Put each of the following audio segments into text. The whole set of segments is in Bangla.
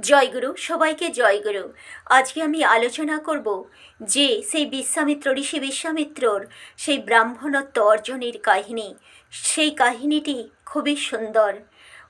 জয়গুরু, সবাইকে জয়গুরু। আজকে আমি আলোচনা করব যে সেই বিশ্বামিত্র, ঋষি বিশ্বামিত্রর সেই ব্রাহ্মণত্ব অর্জনের কাহিনী। সেই কাহিনীটি খুবই সুন্দর।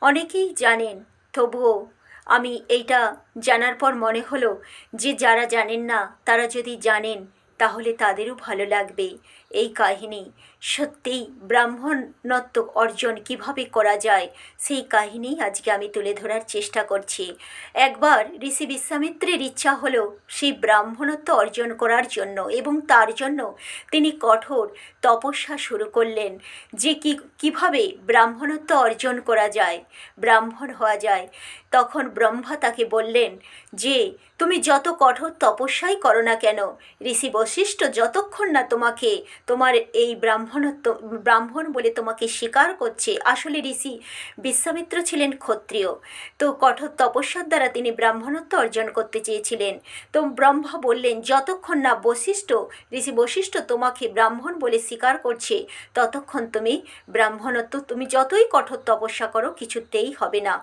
অনেকেই জানেন, তবুও আমি এইটা জানার পর মনে হলো যে যারা জানেন না, তারা যদি জানেন, তাহলে তাদেরও ভালো লাগবে। এই কাহিনী। সত্যিই ব্রাহ্মণত্ব অর্জন কীভাবে করা যায়, সেই কাহিনী আজকে আমি তুলে ধরার চেষ্টা করছি। একবার ঋষি বিশ্বামিত্রের ইচ্ছা হলো সেই ব্রাহ্মণত্ব অর্জন করার জন্য এবং তার জন্য তিনি কঠোর তপস্যা শুরু করলেন যে কি, কীভাবে ব্রাহ্মণত্ব অর্জন করা যায়, ব্রাহ্মণ হওয়া যায়। তখন ব্রহ্মা তাকে বললেন, যে, তুমি যত কঠোর তপস্যাই করো না কেন, ঋষি বশিষ্ঠ যতক্ষণ না তোমাকে তোমার এই ব্রাহ্মণত্ব, ব্রাহ্মণ বলে তোমাকে স্বীকার করছে। আসলে ঋষি বিশ্বামিত্র ছিলেন ক্ষত্রিয়। তো কঠোর তপস্যার দ্বারা তিনি ব্রাহ্মণত্ব অর্জন করতে চেয়েছিলেন। তো ব্রহ্মা বললেন, যতক্ষণ না বশিষ্ঠ, ঋষি বশিষ্ঠ তোমাকে ব্রাহ্মণ বলে স্বীকার করছে, ততক্ষণ তুমি ব্রাহ্মণত্ব, তুমি যতই কঠোর তপস্যা করো, কিছুতেই হবে না।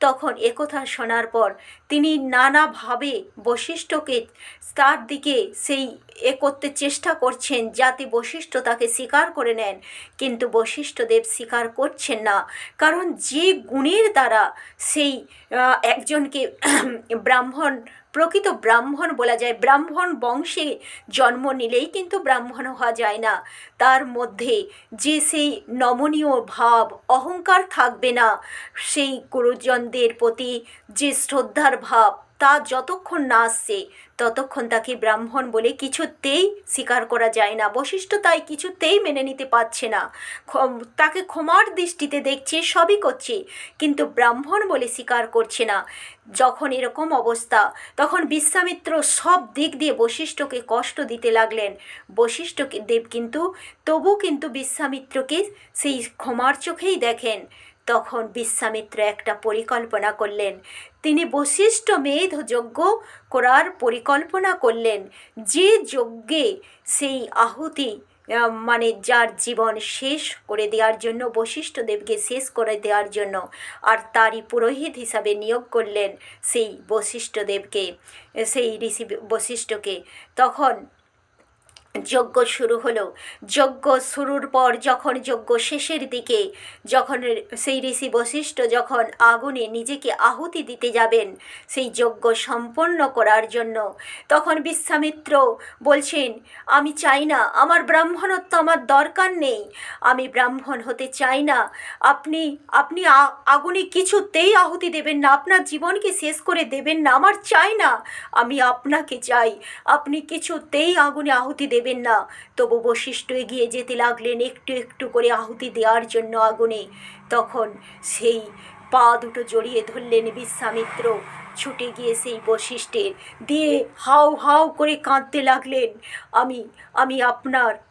তখন একথা শোনার পর তিনি নানাভাবে বশিষ্ঠকে তার দিকে সেই এ করতে চেষ্টা করছেন, যাতে বশিষ্ঠ তাকে স্বীকার করে নেন। কিন্তু বশিষ্ঠদেব স্বীকার করছেন না। কারণ যে গুণের দ্বারা সেই একজনকে ব্রাহ্মণ, প্রকৃত ব্রাহ্মণ বলা যায়, ব্রাহ্মণ বংশে জন্ম নিলেই কিন্তু ব্রাহ্মণ হওয়া যায় না। তার মধ্যে যে সেই নমনীয় ভাব, অহংকার থাকবে না। সেই গুরুজনদের প্রতি যে শ্রদ্ধার ভাব তা যতক্ষণ না আসছে, ততক্ষণ তাকে ব্রাহ্মণ বলে কিছুতেই স্বীকার করা যায় না। বশিষ্ঠ তাই কিছুতেই মেনে নিতে পারছে না। তাকে ক্ষমার দৃষ্টিতে দেখছে, সবই করছে, কিন্তু ব্রাহ্মণ বলে স্বীকার করছে না। যখন এরকম অবস্থা, তখন বিশ্বামিত্র সব দিক দিয়ে বশিষ্ঠকে কষ্ট দিতে লাগলেন। বশিষ্ঠকে দেব কিন্তু, তবু কিন্তু বিশ্বামিত্রকে সেই ক্ষমার চোখেই দেখেন। তখন বিশ্বামিত্র একটা পরিকল্পনা করলেন। তিনি বশিষ্ঠ মেধ যজ্ঞ করার পরিকল্পনা করলেন। যে যজ্ঞে সেই আহুতি মানে যার জীবন শেষ করে দেওয়ার জন্য বশিষ্ঠ দেবকে শেষ করে দেওয়ার জন্য আর তারই পুরোহিত হিসাবে নিয়োগ করলেন সেই বশিষ্ঠ দেবকে সেই ঋষি বশিষ্ঠকে। তখন যজ্ঞ শুরু হলো। যজ্ঞ শুরুর পর যখন যজ্ঞ শেষের দিকে, যখন সেই ঋষি বশিষ্ঠ যখন আগুনে নিজেকে আহুতি দিতে যাবেন, সেই যজ্ঞ সম্পন্ন করার জন্য, তখন বিশ্বামিত্র বলছেন, আমি চাই না, আমার ব্রাহ্মণত্ব আমার দরকার নেই। আমি ব্রাহ্মণ হতে চাই না। আপনি আপনি আগুনে কিছুতেই আহুতি দেবেন না, আপনার জীবনকে শেষ করে দেবেন না, আমার চাই না। আমি আপনাকে চাই। আপনি কিছুতেই আগুনে আহুতি দেবেন না। তবু বশিষ্ঠ এগিয়ে যেতে লাগলেন একটু একটু করে আহুতি দেওয়ার জন্য আগুনে। তখন সেই পা দুটো জড়িয়ে ধরলেন বিশ্বামিত্র। ছুটে গিয়ে সেই বশিষ্ঠের দিয়ে হাউ হাউ করে কাঁদতে লাগলেন। আমি আমি আপনার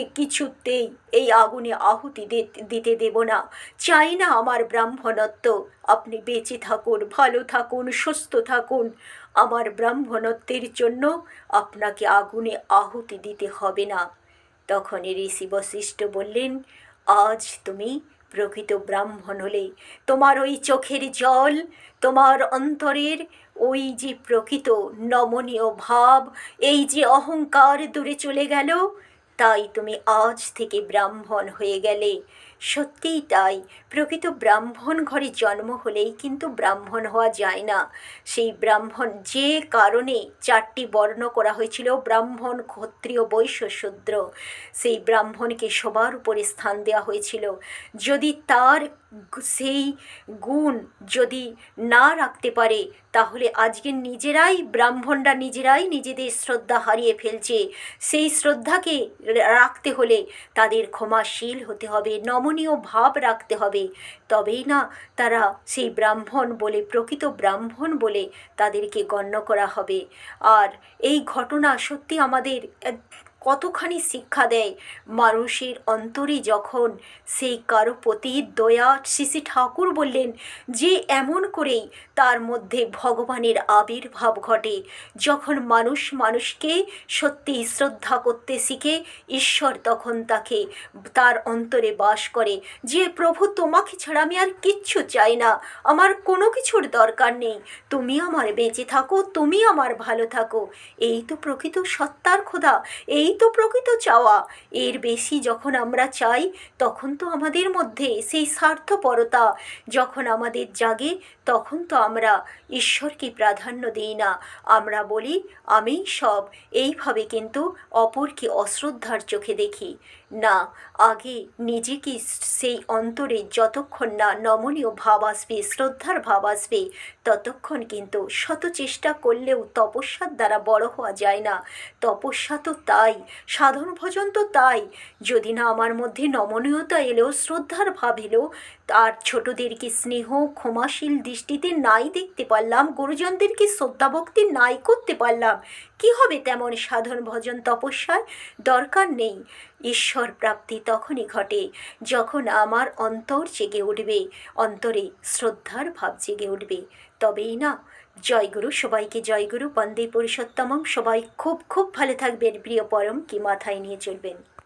কিছুতেই এই আগুনে আহুতি দিতে দেব না। চাই না আমার ব্রাহ্মণত্ব। আপনি বেঁচে থাকুন, ভালো থাকুন, সুস্থ থাকুন। আমার ব্রাহ্মণত্বের জন্য আপনাকে আগুনে আহুতি দিতে হবে না। তখন ঋষি বশিষ্ঠ বললেন, আজ তুমি প্রকৃত ব্রাহ্মণ হলে, তোমার ওই চোখের জল, তোমার অন্তরের ওই যে প্রকৃত নমনীয় ভাব, এই যে অহংকার দূরে চলে গেল তাই তুমি আজ থেকে ব্রাহ্মণ হয়ে গেলে। সত্যিই তাই। প্রকৃত ব্রাহ্মণ ঘরে জন্ম হলেই কিন্তু ব্রাহ্মণ হওয়া যায় না। সেই ব্রাহ্মণ যে কারণে চারটি বর্ণ করা হয়েছিল, ব্রাহ্মণ, ক্ষত্রিয়, বৈশ্য, শূদ্র। সেই ব্রাহ্মণকে সবার উপরে স্থান দেওয়া হয়েছিল। যদি তার সেই গুণ যদি না রাখতে পারে, তাহলে আজকে নিজেরাই, ব্রাহ্মণরা নিজেরাই নিজেদের শ্রদ্ধা হারিয়ে ফেলছে। সেই শ্রদ্ধাকে রাখতে হলে তাদের ক্ষমাশীল হতে হবে। নমনীয় ভাব রাখতে হবে। তবেই না তারা সেই ব্রাহ্মণ বলে, প্রকৃত ব্রাহ্মণ বলে তাদেরকে গণ্য করা হবে। আর এই ঘটনা সত্যি আমাদের কতখানি শিক্ষা দেয়? মানুষের অন্তরে যখন সেই কারও প্রতি দয়া শ্রী ঠাকুর বললেন যে এমন করেই তার মধ্যে ভগবানের আবির্ভাব ঘটে। যখন মানুষ মানুষকে সত্যি শ্রদ্ধা করতে শিখে, ঈশ্বর তখন তাকে তার অন্তরে বাস করে যে, প্রভু, তোমাকে ছাড়া আমি আর কিচ্ছু চাই না। আমার কোনো কিছুর দরকার নেই। তুমি আমার বেঁচে থাকো, তুমি আমার ভালো থাকো। এই তো প্রকৃত সত্তার খোদা। এই তো প্রকৃত চাওয়া। এর বেশি যখন আমরা চাই, তখন তো আমাদের মধ্যে সেই স্বার্থপরতা। যখন আমাদের জাগে, তখন তো আমরা ঈশ্বরকে প্রাধান্য দিই না। আমরা বলি, আমি সব। এইভাবে কিন্তু অপরকে অশ্রদ্ধার চোখে দেখি। না, আগে নিজেকে সেই অন্তরে যতক্ষণ না নমনীয় ভাব আসবে, শ্রদ্ধার ভাব আসবে, ততক্ষণ কিন্তু শত চেষ্টা করলেও তপস্যার দ্বারা বড় হওয়া যায় না। তপস্যা তো তাই। সাধন ভজন তো তাই। যদি না আমার মধ্যে নমনীয়তা এলেও, শ্রদ্ধার ভাব এলেও, তার ছোটদেরকে স্নেহ, ক্ষমাশীল দৃষ্টিতে নাই দেখতে পারলাম গুরুজনদেরকে শ্রদ্ধাভক্তি নাই করতে পারলাম? কি হবে তেমন সাধন ভজন তপস্যার দরকার নেই। ঈশ্বর প্রাপ্তি তখনই ঘটে, যখন আমার অন্তর জেগে উঠবে, অন্তরে শ্রদ্ধার ভাব জেগে উঠবে। তবেই না জয়গুরু, সবাইকে জয়গুরু, বন্দে পুরুষোত্তমম, সবাই খুব খুব ভালো থাকবেন, প্রিয় পরম, কি মাথায় নিয়ে চলবেন।